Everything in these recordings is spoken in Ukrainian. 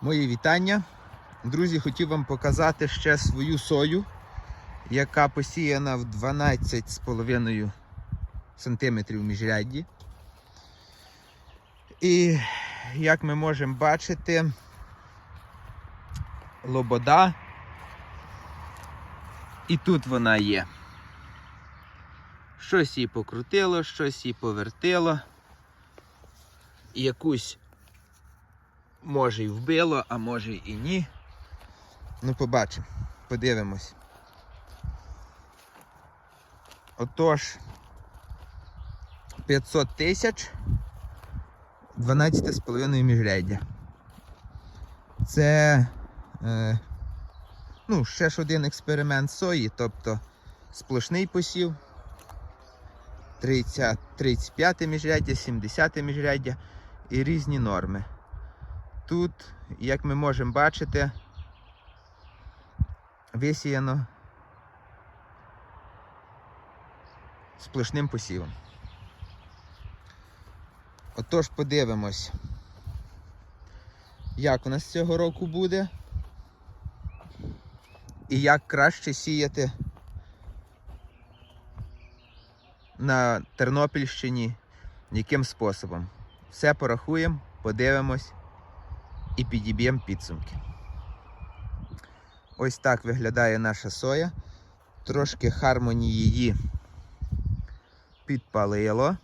Мої вітання. Друзі, хотів вам показати ще свою сою, яка посіяна в 12,5 см міжрядді. І як ми можемо бачити, лобода. І тут вона є. Щось її покрутило, щось її повертило. І якусь може і вбило, а може і ні. Ну, побачимо, подивимось. Отож, 500 тисяч 12,5 міжряддя. Це е, ну, ще ж один експеримент сої, тобто сплошний посів. 30, 35 міжряддя, 70 міжряддя і різні норми. Тут, як ми можемо бачити, висіяно сплошним посівом. Отож, подивимось, як у нас цього року буде і як краще сіяти на Тернопільщині, яким способом. Все порахуємо, подивимось і підіб'ємо підсумки. Ось так виглядає наша соя. Трошки хармоні її підпалило.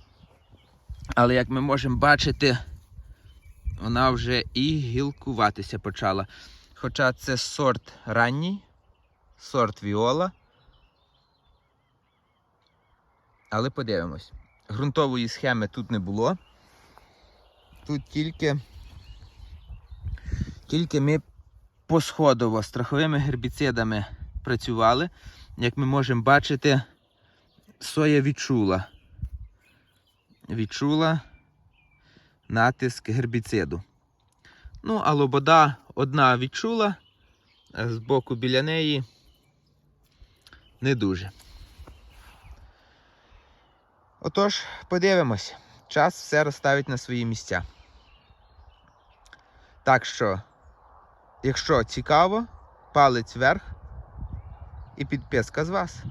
Але як ми можемо бачити, вона вже і гілкуватися почала. Хоча це сорт ранній, сорт віола. Але подивимось. Грунтової схеми тут не було. Тут тільки тільки ми посходово страховими гербіцидами працювали. Як ми можемо бачити, соя відчула. Відчула натиск гербіциду. Ну, а лобода одна відчула, з боку біля неї не дуже. Отож, подивимось. Час все розставить на свої місця. Так що, якщо цікаво, палець вверх і підписка з вас.